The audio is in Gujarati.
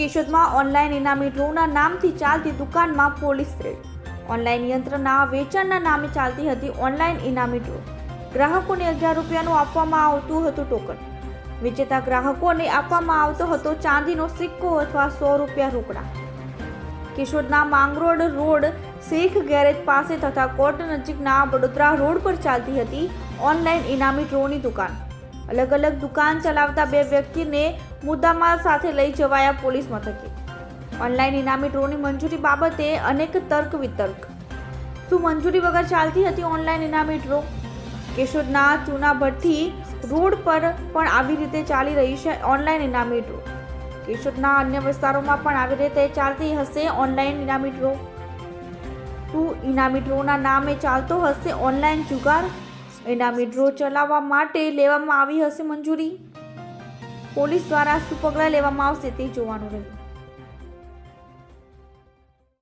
કેશોદમાં ઓનલાઈન ઇનામી ડ્રોના નામથી ચાલતી દુકાનમાં પોલીસ રેડ. ઓનલાઈન યંત્રના વેચાણના નામે ચાલતી હતી ઓનલાઈન ઇનામી ડ્રો ગ્રાહકોને અગિયાર રૂપિયાનું આપવામાં આવતું હતું ટોકન. વિજેતા ગ્રાહકોને આપવામાં આવતો હતો ચાંદીનો સિક્કો અથવા સો રૂપિયા રોકડા. કેશોદના માંગરોળ રોડ શેખ ગેરેજ પાસે તથા કોર્ટ નજીકના વડોદરા રોડ પર ચાલતી હતી ઓનલાઈન ઇનામી ડ્રોની દુકાન. અલગ અલગ દુકાન ચલાવતા બે વ્યક્તિને મુદ્દામાલ સાથે લઈ જવાયા પોલીસ મથકે. ઓનલાઈન ઇનામી ડ્રોની મંજૂરી બાબતે અનેક તર્ક વિતર્ક. શું મંજૂરી વગર ચાલતી હતી ઓનલાઈન ઇનામી ડ્રો? કેશોદના ચૂનાભટ્ટી રોડ પર પણ આવી રીતે ચાલી રહી છે ઓનલાઈન ઇનામી ડ્રો. કેશોદના અન્ય વિસ્તારોમાં પણ આવી રીતે ચાલતી હશે ઓનલાઈન ઇનામી ડ્રો? શું ઇનામી ડ્રોના નામે ચાલતો હશે ઓનલાઈન જુગાર? ઇનામી ડ્રો ચલાવવા માટે લેવામાં આવી હશે મંજૂરી? પોલીસ દ્વારા શું પગલાં લેવામાં આવશે તે જોવાનું રહ્યું.